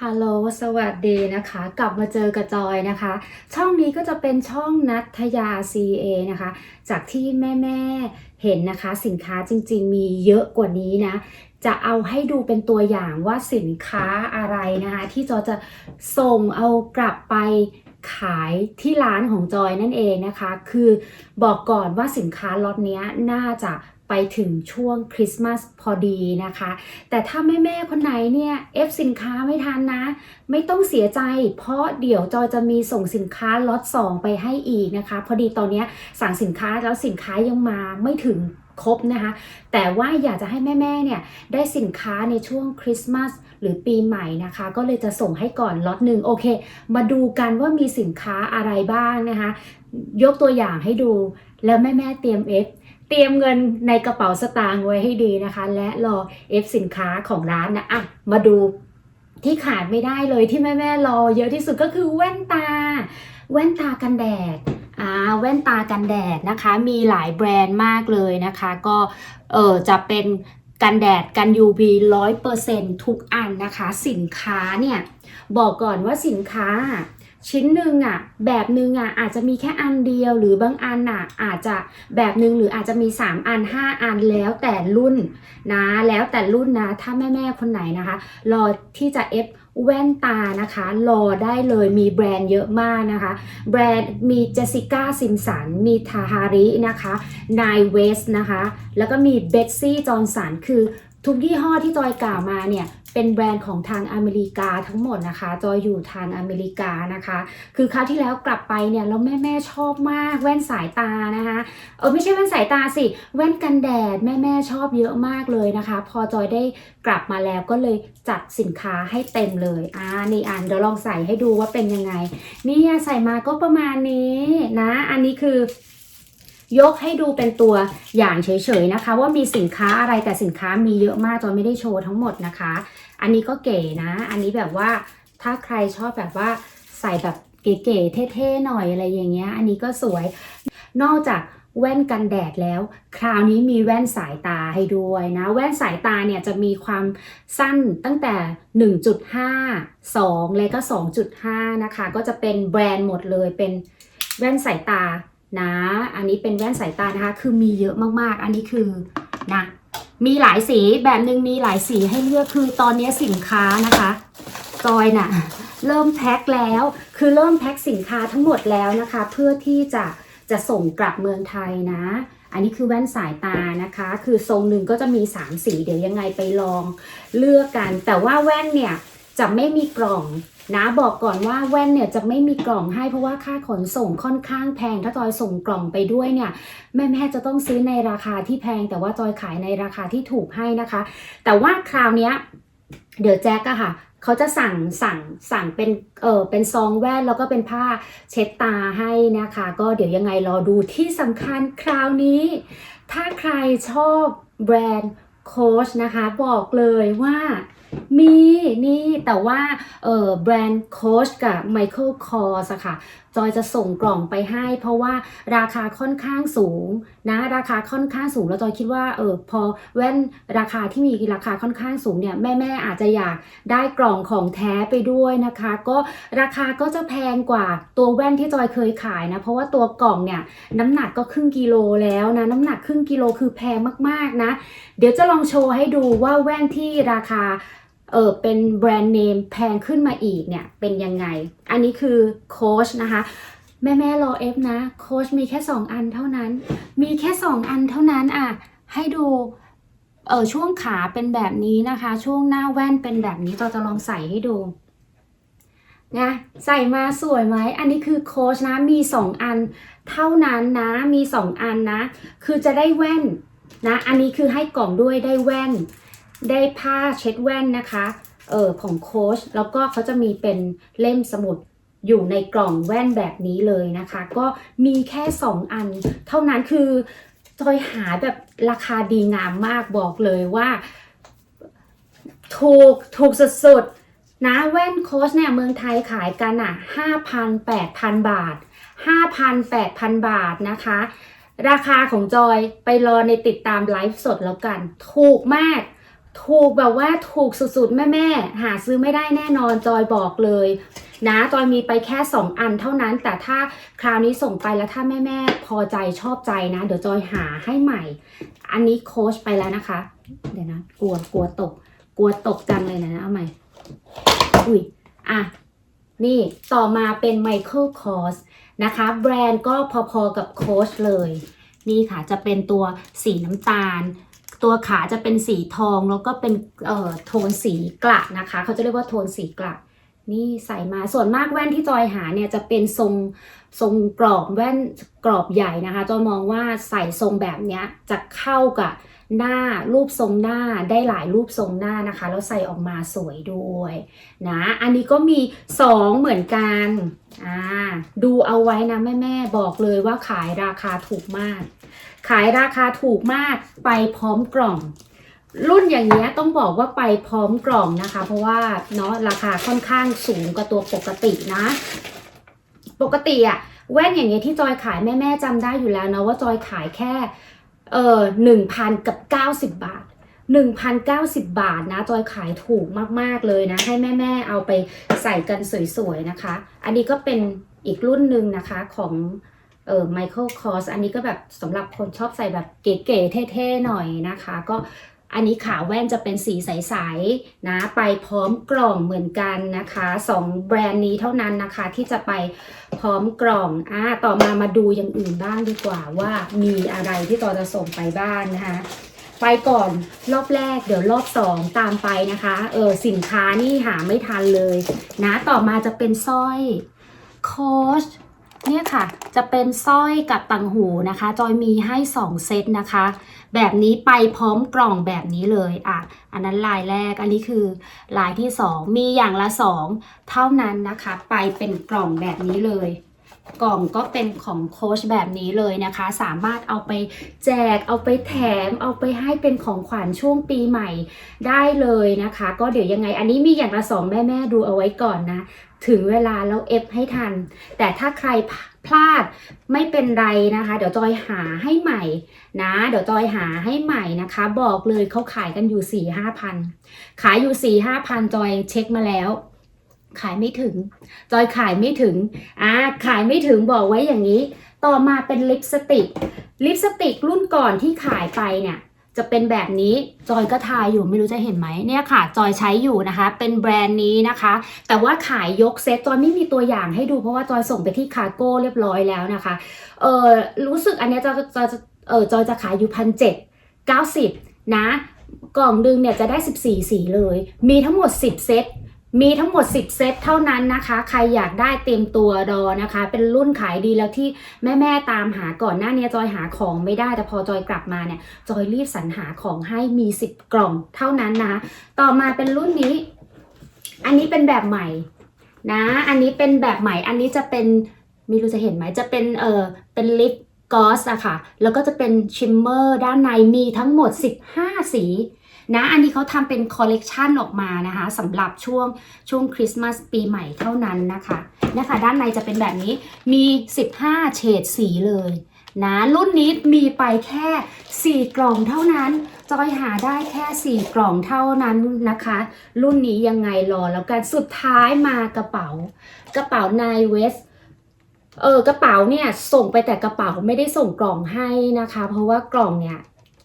ฮัลโหล สวัสดีนะคะ กลับมาเจอกับจอยนะคะ ช่องนี้ก็จะเป็นช่องนัทยา CA นะคะ จากที่แม่ๆ เห็นนะคะ สินค้าจริงๆ มีเยอะกว่านี้นะ จะเอาให้ดูเป็นตัวอย่างว่าสินค้าอะไรนะคะ ที่จอยจะส่งเอากลับไปขายที่ร้านของจอยนั่นเองนะคะ คือบอกก่อนว่าสินค้าล็อตนี้น่าจะ ไปถึงช่วงคริสต์มาสพอดีนะคะ แต่ถ้าแม่แม่คนไหนเนี่ยเอฟสินค้าไม่ทันนะ ไม่ต้องเสียใจ เพราะเดี๋ยวจอยจะมีส่งสินค้าล็อต2ไปให้อีกนะคะ พอดีตอนนี้สั่งสินค้าแล้วสินค้ายังมาไม่ถึงครบนะคะ แต่ว่าอยากจะให้แม่ๆเนี่ยได้สินค้าในช่วงคริสต์มาสหรือปีใหม่นะคะ ก็เลยจะส่งให้ก่อนล็อตหนึ่งโอเค มาดูกันว่ามีสินค้าอะไรบ้างนะคะ ยกตัวอย่างให้ดูแล้วแม่ๆเตรียมเอฟ เตรียมเงินในกระเป๋าสตางค์ไว้ให้ดีนะคะ และรอเอฟสินค้าของร้านนะอะมาดูที่ขาดไม่ได้เลยที่แม่แม่ๆรอเยอะที่สุดก็คือแว่นตา แว่นตากันแดดอ่าแว่นตากันแดดนะคะ มีหลายแบรนด์มากเลยนะคะ ก็เออจะเป็นกันแดดกัน UV 100%ทุกอันนะคะ สินค้าเนี่ย บอกก่อนว่าสินค้า ชิ้นหนึ่งอะแบบหนึ่งอะอาจจะมีแค่อันเดียว หรือบางอันอะอาจจะแบบหนึ่งหรืออาจจะมี 3 อัน 5 อันแล้วแต่รุ่นนะแล้วแต่รุ่นนะถ้าแม่ๆคนไหนนะคะ รอที่จะเอฟแว่นตานะคะ รอได้เลยมีแบรนด์เยอะมากนะคะ แบรนด์มีเจสสิก้าซิมสันมีทาฮารินะคะนายเวสนะคะ แล้วก็มีเบ t ซี่จอ h สันคือทุกยี่ห้อที่จอยกล่าวมาเนี่ย เป็นแบรนด์ของทางอเมริกาทั้งหมดนะคะ จอยอยู่ทางอเมริกานะคะ คือคราวที่แล้วกลับไปเนี่ยแล้วแม่แม่ๆชอบมากแว่นสายตานะคะเออไม่ใช่แว่นสายตาสิ แว่นกันแดดแม่แม่ๆชอบเยอะมากเลยนะคะ พอจอยได้กลับมาแล้วก็เลยจัดสินค้าให้เต็มเลยอ่านี่อ่านเดี๋ยวลองใส่ให้ดูว่าเป็นยังไงนี่ใส่มาก็ประมาณนี้นะ อันนี้คือ ยกให้ดูเป็นตัวอย่างเฉยๆนะคะ ว่ามีสินค้าอะไรแต่สินค้ามีเยอะมากจอยไม่ได้โชว์ทั้งหมดนะคะ อันนี้ก็เก๋นะ อันนี้แบบว่าถ้าใครชอบแบบว่าใส่แบบเก๋ๆเท่ๆหน่อยอะไรอย่างเงี้ย อันนี้ก็สวย นอกจากแว่นกันแดดแล้ว คราวนี้มีแว่นสายตาให้ด้วยนะ แว่นสายตาเนี่ยจะมีความสั้นตั้งแต่ 1.5 2 และก็ 2.5 นะคะ ก็จะเป็นแบรนด์หมดเลยเป็นแว่นสายตา นะ อันนี้เป็นแว่นสายตานะคะ คือมีเยอะมากๆ อันนี้คือนะ มีหลายสีแบบหนึ่งมีหลายสีให้เลือกคือตอนนี้สินค้านะคะจอยน่ะเริ่มแพ็คแล้ว คือเริ่มแพ็คสินค้าทั้งหมดแล้วนะคะ เพื่อที่จะจะส่งกลับเมืองไทยนะ อันนี้คือแว่นสายตานะคะ คือทรงหนึ่งก็จะมี 3 สี เดี๋ยวยังไงไปลองเลือกกัน แต่ว่าแว่นเนี่ยจะไม่มีกล่อง นะบอกก่อนว่าแว่นเนี่ยจะไม่มีกล่องให้เพราะว่าค่าขนส่งค่อนข้างแพง ถ้าจอยส่งกล่องไปด้วยเนี่ยแม่แม่จะต้องซื้อในราคาที่แพง แต่ว่าจอยขายในราคาที่ถูกให้นะคะ แต่ว่าคราวเนี้ยเดี๋ยวแจ็คอะค่ะเขาจะสั่งสั่งสั่งเป็นเออเป็นซองแว่นแล้วก็เป็นผ้าเช็ดตาให้นะคะ ก็เดี๋ยวยังไงรอดูที่สำคัญคราวนี้ ถ้าใครชอบแบรนด์โค้ชนะคะ บอกเลยว่า มีนี่แต่ว่าเออแบรนด์โคชกับไมเคิลคอร์สค่ะ จอยจะส่งกล่องไปให้ เพราะว่าราคาค่อนข้างสูงนะราคาค่อนข้างสูง แล้วจอยคิดว่าเออพอแว่นราคาที่มีราคาค่อนข้างสูงเนี่ยแม่แม่ๆอาจจะอยากได้กล่องของแท้ไปด้วยนะคะ ก็ราคาก็จะแพงกว่าตัวแว่นที่จอยเคยขายนะเพราะว่าตัวกล่องเนี่ยน้ำหนักก็ครึ่งกิโลแล้วนะน้ำหนักครึ่งกิโลคือแพงมากๆนะ เดี๋ยวจะลองโชว์ให้ดูว่าแว่นที่ราคา เออเป็นแบรนด์เนมแพงขึ้นมาอีกเนี่ยเป็นยังไง อันนี้คือโค้ชนะคะ แม่แม่รอเอฟนะโค้ชมีแค่ 2 อันเท่านั้น มีแค่ 2 อันเท่านั้นอะให้ดูเออช่วงขาเป็นแบบนี้นะคะ ช่วงหน้าแว่นเป็นแบบนี้เราจะลองใส่ให้ดูนะใส่มาสวยไหม อันนี้คือโค้ชนะ มี 2 อันเท่านั้นนะ มี 2 อันนะ คือจะได้แว่นนะ อันนี้คือให้กล่องด้วยได้แว่น ได้ผ้าเช็ดแว่นนะคะเออของโค้ชแล้วก็เขาจะมีเป็นเล่มสมุดอยู่ในกล่องแว่นแบบนี้เลยนะคะ ก็มีแค่ 2 อัน เท่านั้นคือจอยหาแบบราคาดีงามมากบอกเลยว่า ถูกถูกสุดๆนะแว่นโค้ชเนี่ยเมืองไทยขายกันอะ5,000 8,000 บาท 5,000 8,000 บาทนะคะ ราคาของจอยไปรอในติดตามไลฟ์สดแล้วกัน ถูกมาก ถูกแบบว่าถูกสุดๆ แม่ๆ หาซื้อไม่ได้แน่นอนจอยบอกเลยนะจอยมีไปแค่ 2 อันเท่านั้น แต่ถ้าคราวนี้ส่งไปแล้วถ้าแม่ๆพอใจชอบใจนะ เดี๋ยวจอยหาให้ใหม่ อันนี้โค้ชไปแล้วนะคะ เดี๋ยวนะ กลัวกลัวตก กลัวตกจังเลยนะเอาใหม่ อุ้ยอะ นี่ต่อมาเป็น Michael Kors นะคะ แบรนด์ก็พอๆกับโค้ชเลย นี่ค่ะจะเป็นตัวสีน้ำตาล ตัวขาจะเป็นสีทองแล้วก็เป็นเอ่อโทนสีกระนะคะ เขาจะเรียกว่าโทนสีกระนี่ใส่มาส่วนมากแว่นที่จอยหาเนี่ยจะเป็นทรงทรงกรอบแว่นกรอบใหญ่นะคะจอยมองว่าใส่ทรงแบบเนี้ยจะเข้ากับ หน้ารูปทรงหน้าได้หลายรูปทรงหน้านะคะ แล้วใส่ออกมาสวยด้วยนะอันนี้ก็มี 2 เหมือนกันอ่าดูเอาไว้นะแม่ๆบอกเลยว่าขายราคาถูกมาก ขายราคาถูกมากไปพร้อมกล่อง รุ่นอย่างเงี้ยต้องบอกว่าไปพร้อมกล่องนะคะ เพราะว่าเนาะราคาค่อนข้างสูงกว่าตัวปกตินะ ปกติอะแว่นอย่างเงี้ยที่จอยขายแม่แม่ๆจำได้อยู่แล้วเนาะว่าจอยขายแค่ เออหนึ่งพันกับเก้าสิบบาทหนึ่งพันเก้าสิบบาทนะ จอยขายถูกมาก ๆ เลยนะ ให้แม่ ๆ เอาไปใส่กันสวย ๆ นะคะ อันนี้ก็เป็นอีกรุ่นหนึ่งนะคะของเออไมเคิลคอสอันนี้ก็แบบสำหรับคนชอบใส่แบบเก๋ ๆ เท่ ๆ หน่อยนะคะ ก็ อันนี้ขาแว่นจะเป็นสีใสๆนะไปพร้อมกล่องเหมือนกันนะคะสองแบรนด์นี้เท่านั้นนะคะที่จะไปพร้อมกล่องอ่าต่อมามาดูอย่างอื่นบ้างดีกว่าว่ามีอะไรที่ต่อจะส่งไปบ้างนะคะไปก่อนรอบแรกเดี๋ยวรอบสองตามไปนะคะเออสินค้านี่หาไม่ทันเลยนะต่อมาจะเป็นสร้อยโคชเนี่ยค่ะ จะเป็นสร้อยกับตังหูนะคะ จอยมีให้ 2 เซตนะคะ แบบนี้ไปพร้อมกล่องแบบนี้เลยอะอันนั้นลายแรกอันนี้คือลายที่ 2 มีอย่างละ 2 เท่านั้นนะคะ ไปเป็นกล่องแบบนี้เลย กล่องก็เป็นของโค้ชแบบนี้เลยนะคะ สามารถเอาไปแจก เอาไปแถม เอาไปให้เป็นของขวัญช่วงปีใหม่ได้เลยนะคะ ก็เดี๋ยวยังไง อันนี้มีอย่างละสองแม่แม่ดูเอาไว้ก่อนนะ ถึงเวลาแล้วเอฟให้ทัน แต่ถ้าใครพลาดไม่เป็นไรนะคะ เดี๋ยวจอยหาให้ใหม่นะ เดี๋ยวจอยหาให้ใหม่นะคะ บอกเลยเขาขายกันอยู่4ี่ห้าพันขายอยู่4ี่ห้าพันจอยเช็คมาแล้ว ขายไม่ถึง จอยขายไม่ถึงอ่าขายไม่ถึงบอกไว้อย่างนี้ ต่อมาเป็นลิปสติก ลิปสติกรุ่นก่อนที่ขายไปเนี่ยจะเป็นแบบนี้จอยก็ทายอยู่ไม่รู้จะเห็นไหมเนี่ยค่ะ จอยใช้อยู่นะคะ เป็นแบรนด์นี้นะคะ แต่ว่าขายยกเซตจอยไม่มีตัวอย่างให้ดูเพราะว่าจอยส่งไปที่คาโก้เรียบร้อยแล้วนะคะเออรู้สึกอันนี้จอยจอยเออจอยจะขายอยู่พันเจ็ดเก้าสิบนะ กล่องดึงเนี่ยจะได้ 14 สีเลย มีทั้งหมด 10 เซต มีทั้งหมด 10 เซตเท่านั้นนะคะ ใครอยากได้เต็มตัวรอนะคะ เป็นรุ่นขายดีแล้วที่แม่ๆตามหาก่อนหน้านี้จอยหาของไม่ได้ แต่พอจอยกลับมาเนี่ย จอยรีบสรรหาของให้มี 10 กล่องเท่านั้นนะ ต่อมาเป็นรุ่นนี้ อันนี้เป็นแบบใหม่นะ อันนี้เป็นแบบใหม่ อันนี้จะเป็นไม่รู้จะเห็นไหม จะเป็นเออเป็นลิปกอสอะค่ะ แล้วก็จะเป็นชิมเมอร์ด้านในมีทั้งหมด 15 สี นะอันนี้เขาทำเป็นคอลเลกชันออกมานะคะสำหรับช่วงช่วงคริสต์มาสปีใหม่เท่านั้นนะคะนะคะด้านในจะเป็นแบบนี้มี 15 เฉดสีเลยนะรุ่นนี้มีไปแค่ 4 กล่องเท่านั้น จอยหาได้แค่ 4 กล่องเท่านั้นนะคะ รุ่นนี้ยังไงรอแล้วกันสุดท้ายมากระเป๋ากระเป๋านายเวสเออกระเป๋าเนี่ยส่งไปแต่กระเป๋าไม่ได้ส่งกล่องให้นะคะ เพราะว่ากล่องเนี่ย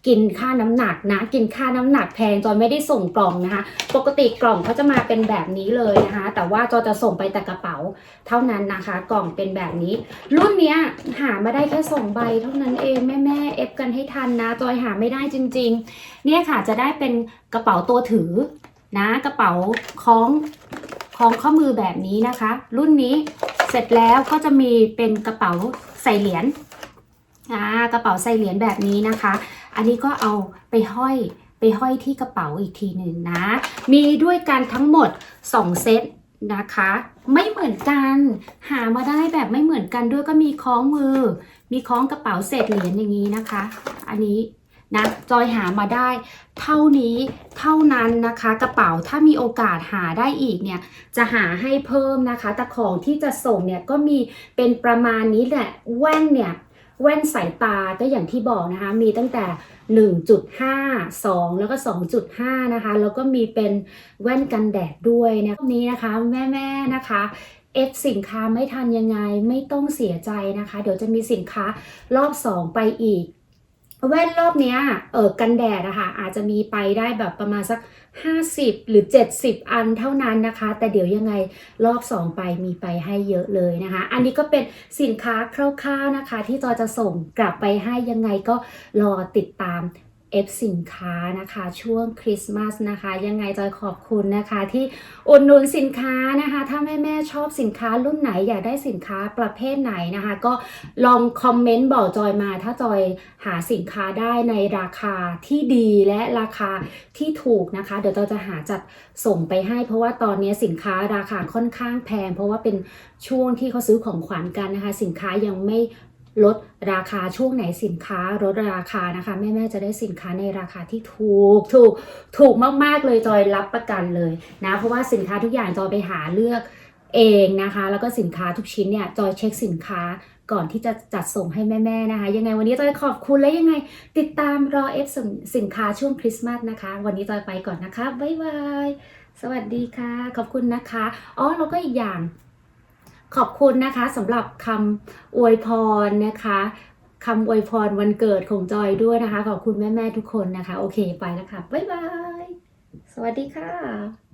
กินค่าน้ำหนักนะ กินค่าน้ำหนักแพงจอยไม่ได้ส่งกล่องนะคะ ปกติกล่องเขาจะมาเป็นแบบนี้เลยนะคะ แต่ว่าจอยจะส่งไปแต่กระเป๋าเท่านั้นนะคะ กล่องเป็นแบบนี้ รุ่นเนี้ยหามาได้แค่สองใบเท่านั้นเองแม่แม่เอฟกันให้ทันนะจอยหาไม่ได้จริง ๆ เนี่ยค่ะจะได้เป็นกระเป๋าตัวถือนะ กระเป๋าคล้องคล้องข้อมือแบบนี้นะคะ รุ่นนี้เสร็จแล้วก็จะมีเป็นกระเป๋าใส่เหรียญอ่ากระเป๋าใส่เหรียญแบบนี้นะคะ อันนี้ก็เอาไปห้อยไปห้อยที่กระเป๋าอีกทีหนึ่งนะ มีด้วยกันทั้งหมด 2 เซตนะคะ ไม่เหมือนกัน หามาได้แบบไม่เหมือนกันด้วยก็มีคล้องมือ มีคล้องกระเป๋าเศษเหรียญอย่างนี้นะคะ อันนี้นะจอยหามาได้ เท่านี้เท่านั้นนะคะ กระเป๋าถ้ามีโอกาสหาได้อีกเนี่ยจะหาให้เพิ่มนะคะ แต่ของที่จะส่งเนี่ยก็มีเป็นประมาณนี้แหละแว่นเนี่ย แว่นสายตาก็อย่างที่บอกนะคะ มีตั้งแต่ 1.5 2 แล้วก็ 2.5 นะคะ แล้วก็มีเป็นแว่นกันแดดด้วยนะรอบนี้นะคะแม่ๆนะคะเอฟสินค้าไม่ทันยังไงไม่ต้องเสียใจนะคะ เดี๋ยวจะมีสินค้ารอบ 2 ไปอีก แว่นรอบเนี้ยเออกันแดดอะค่ะอาจจะมีไปได้แบบประมาณสัก 50 หรือ 70 อันเท่านั้นนะคะ แต่เดี๋ยวยังไงรอบ 2 ไปมีไปให้เยอะเลยนะคะ อันนี้ก็เป็นสินค้าคร่าวๆนะคะ ที่จอยจะส่งกลับไปให้ยังไงก็รอติดตาม เอฟสินค้านะคะ ช่วงคริสต์มาสนะคะ ยังไงจอยขอบคุณนะคะ ที่อุดหนุนสินค้านะคะ ถ้าแม่แม่ชอบสินค้ารุ่นไหนอยากได้สินค้าประเภทไหนนะคะ ก็ลองคอมเมนต์บอกจอยมา ถ้าจอยหาสินค้าได้ในราคาที่ดีและราคาที่ถูกนะคะ เดี๋ยวจอยจะหาจัดส่งไปให้ เพราะว่าตอนนี้สินค้าราคาค่อนข้างแพง เพราะว่าเป็นช่วงที่เขาซื้อของขวัญกันนะคะ สินค้ายังไม่ ลดราคาช่วงไหนสินค้าลดราคานะคะแม่ๆจะได้สินค้าในราคาที่ถูกถูกถูกมากๆเลยจอยรับประกันเลยนะเพราะว่าสินค้าทุกอย่างจอยไปหาเลือกเองนะคะ แล้วก็สินค้าทุกชิ้นเนี่ยจอยเช็คสินค้าก่อนที่จะจัดส่งให้แม่ๆนะคะ ยังไงวันนี้จอยขอบคุณและยังไง ติดตามรอเอฟสินค้าช่วงคริสต์มาสนะคะ วันนี้จอยไปก่อนนะคะบ๊ายบายสวัสดีค่ะ ขอบคุณนะคะอ๋อแล้วก็อีกอย่าง ขอบคุณนะคะสำหรับคำอวยพรนะคะคำอวยพรวันเกิดของจอยด้วยนะคะ ขอบคุณแม่ ๆ ทุกคนนะคะ โอเคไปแล้วค่ะ บ๊ายบาย สวัสดีค่ะ